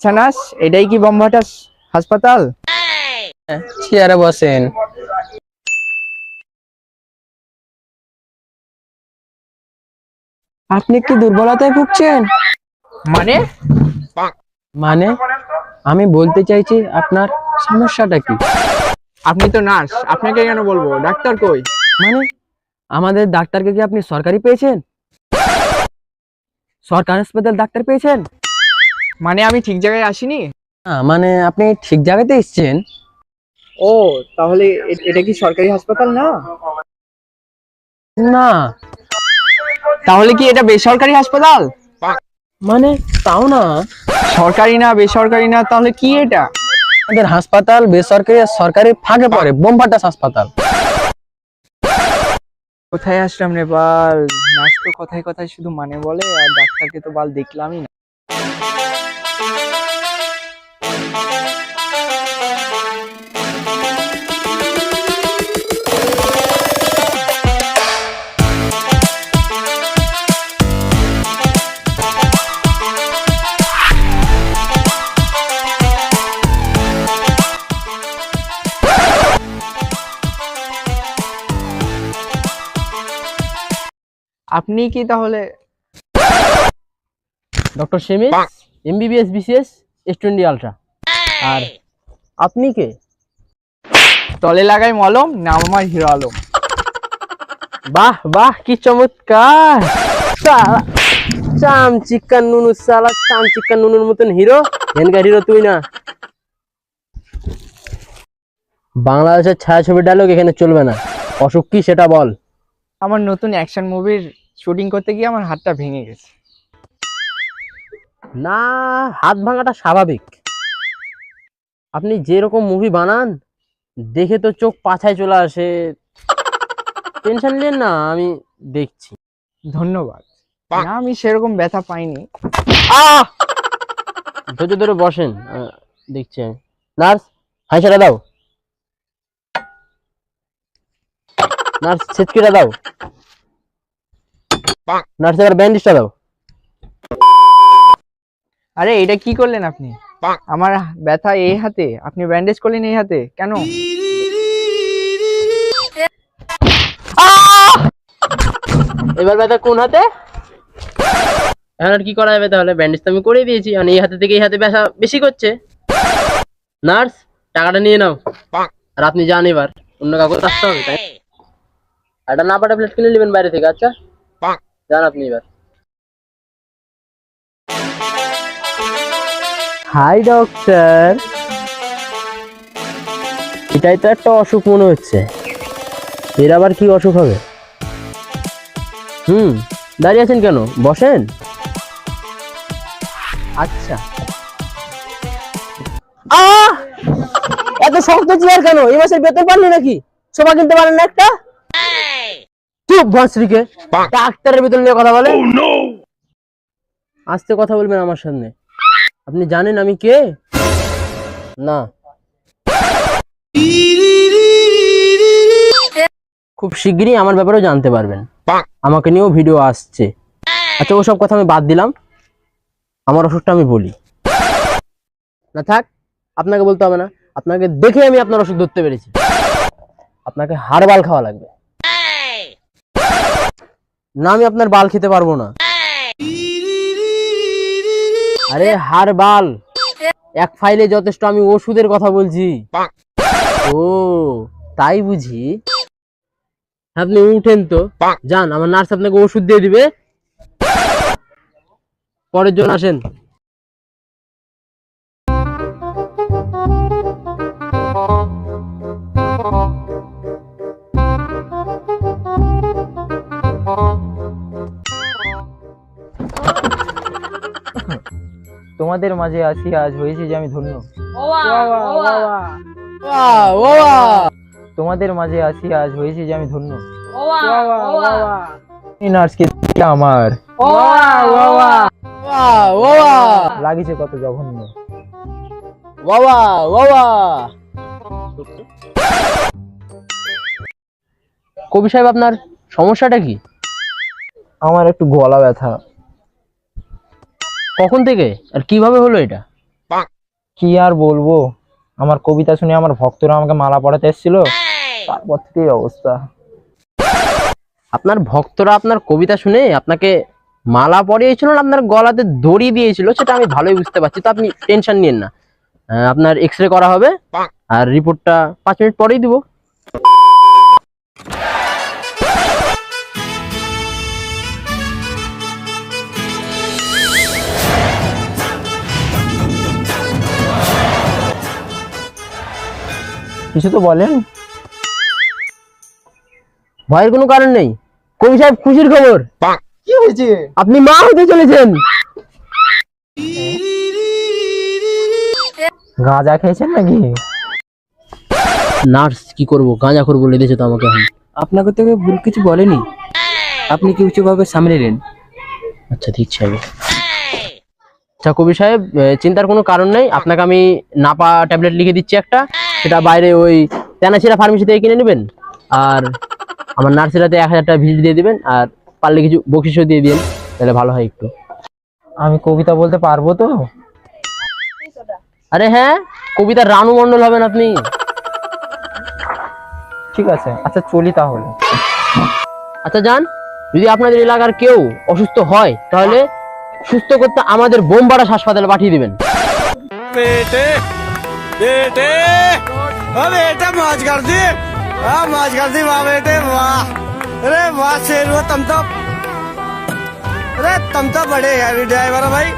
Nurse এটাই কি বম্বাটা হাসপাতাল? চেয়ারে বসেন। আপনি কি দুর্বলতায় ভুগছেন? মানে? মানে? আমি বলতে চাইছি আপনার সমস্যাটা কি? আপনি তো নার্স আপনাকে কেন বলব? ডাক্তার কই? মানে? আমাদের ডাক্তারকে কি আপনি সরকারি পেয়েছেন? সরকারি হাসপাতাল ডাক্তার পেয়েছেন? মানে আমি ঠিক জায়গায় আসিনি? মানে আপনি ঠিক জায়গাতে এসেছেন। ও তাহলে এ- এটা কি সরকারি হাসপাতাল না? না। তাহলে কি এটা বেসরকারি হাসপাতাল? মানে তাও না। সরকারি না বেসরকারি না তাহলে কি এটা? আমাদের হাসপাতাল বেসরকারি আর সরকারি ফাঁকে পড়ে বোমফাটাস হাসপাতাল। কোথায় আসলাম রে বাল? নার্স তো কথায় কথায় শুধু মানে বলে আর ডাক্তারকে তো বাল দেখলামই না। আপনি কি তাহলে doctor সেমিস MBBS BCS S twenty ultra. আর আপনি কে? তলে লাগাই মলম নাম আমার হিরো আলম। বাহ বাহ কি চমৎকার। চাম চিকেন নুনু সালা চাম চিকেন নুনুর মতন হিরো। এনকার হিরো তুই না। বাংলাদেশের ছায়াছবি ডায়লগ এখানে চলবে না। অসুখ কি সেটা বল। আমার নতুন অ্যাকশন মুভির শুটিং করতে গিয়ে আমার হাতটা ভেঙে গেছে। না হাত ভাঙাটা স্বাভাবিক। আপনি যেরকম মুভি বানান দেখে তো চোখ পাছায় চলে আসে। টেনশন নেন না আমি দেখছি। ধন্যবাদ। না আমি সেরকম ব্যথা পাইনি। আহ! ধৈর্য ধরে বসেন আহ, দেখছি আমি। নার্স হাইসাটা দাও। নার্স ছেচকিটা দাও। নার্স এবার ব্যান্ডেজটা দাও। আরে এটা কি করলেন আপনি? আমার ব্যথা এই হাতে আপনি ব্যান্ডেজ করলেন এই হাতে কেন? এবার ব্যথা কোন হাতে? এখন আর কি করা যাবে তাহলে? ব্যান্ডেজ তো আমি করে দিয়েছি আর এই হাতে থেকে এই হাতে ব্যথা বেশি করছে। নার্স টাকাটা নিয়ে নাও। আর আপনি যান এবার। অন্য কাউকে আসতে হবে তাই একটা না পাটা প্লেট কিনে নেবেন বাইরে থেকে আচ্ছা? যান আপনি এবার। Hi, doctor. এটাই তো একটা অসুখ মনে হচ্ছে। এর আবার কি অসুখ হবে? হুম, দাঁড়িয়ে আছেন কেন? বসেন। আচ্ছা। আহ! এত শক্ত চেয়ার কেন? এই মাসের বেতন পাননি নাকি? সোফা কিনতে পারেন না একটা? চুপ ভস্রীকে ডাক্তারের বেতন নিয়ে কথা বলে। আস্তে কথা বলবেন আমার সামনে। আপনি জানেন আমি কে? না। খুব শিগগিরই আমার ব্যাপারেও জানতে পারবেন। আমাকে নিয়েও ভিডিও আসছে। আচ্ছা ওসব কথা আমি বাদ দিলাম। আমার অসুখটা আমি বলি। না থাক আপনাকে বলতে হবে না। আপনাকে দেখে আমি আপনার ওষুধ ধরতে পেরেছি। আপনাকে হারবাল খাওয়া লাগবে। না, আমি আপনার বাল খেতে পারব না। আরে, হার বাল। এক ফাইলে যথেষ্ট, আমি ওষুধের কথা বলছি। ও, তাই বুঝি? আপনি উঠেন তো। যান, আমার নার্স আপনাকে ওষুধ দিয়ে দিবে। পরের জন আসেন। তোমাদের মাঝে আসি আজ হয়েছে যে আমি ধন্য। তোমাদের মাঝে আসি আজ হয়েছে যে আমি ধন্য। নার্সকে আমার। লাগিছে কত জঘন্য। কবি সাহেব আপনার সমস্যাটা কি? আমার একটু গলা ব্যথা। কখন থেকে? আর কীভাবে হলো এটা? কি আর বলব? আমার কবিতা শুনে আমার ভক্তরা আমাকে মালা পড়াতে এসেছিল। তারপর থেকে এই অবস্থা। আপনার ভক্তরা আপনার কবিতা শুনে আপনাকে মালা পরিয়েছিল না আপনার গলাতে দড়ি দিয়েছিল? সেটা আমি ভালোই বুঝতে পারছি তো আপনি টেনশন নিন না। আপনার এক্স রে করা হবে। আর রিপোর্টটা পাঁচ মিনিট পরেই দিব। কিছু তো বলেন। ভয়ের কোনো কারণ নেই। কবি সাহেব খুশির খবর? কি হয়েছে? আপনি মা হতে চলেছেন। গাঁজা খেয়েছেন নাকি? নার্স কি করব? গাঁজা করব বলে দিয়েছে তো আমাকে এখন। আপনাকে তো কেউ ভুল কিছু বলেনি। আপনি কি উঁচুভাবে সামনে নেন? আচ্ছা দিচ্ছি আমি। আচ্ছা কবি সাহেব চিন্তার কোনো কারণ নেই। আপনাকে আমি নাপা ট্যাবলেট লিখে দিচ্ছি একটা। সেটা বাইরে ওই তেনাচিরা ফার্মেসি থেকে কিনে নেবেন আর আমার নার্সিরাতে এক হাজার টাকা ভিজিট দিয়ে দিবেন আর পারলে কিছু বকশিসও দিয়ে দিন তাহলে ভালো হয় একটু। আমি কবিতা বলতে পারব তো? আরে হ্যাঁ কবিতা রানু মণ্ডল হবেন আপনি। ঠিক আছে আচ্ছা চলি তাহলে। আচ্ছা যান যদি আপনাদের এলাকার কেউ অসুস্থ হয় তাহলে সুস্থ করতে আমাদের বোমবাড়া হাসপাতালে পাঠিয়ে দিবেন। बेटे। बेटे, मौज कर दी। हाँ माज कर दी वाह बेटे, वाह। अरे वाह, शेर तम तो अरे तम तो बड़े हैवी ड्राइवर भाई।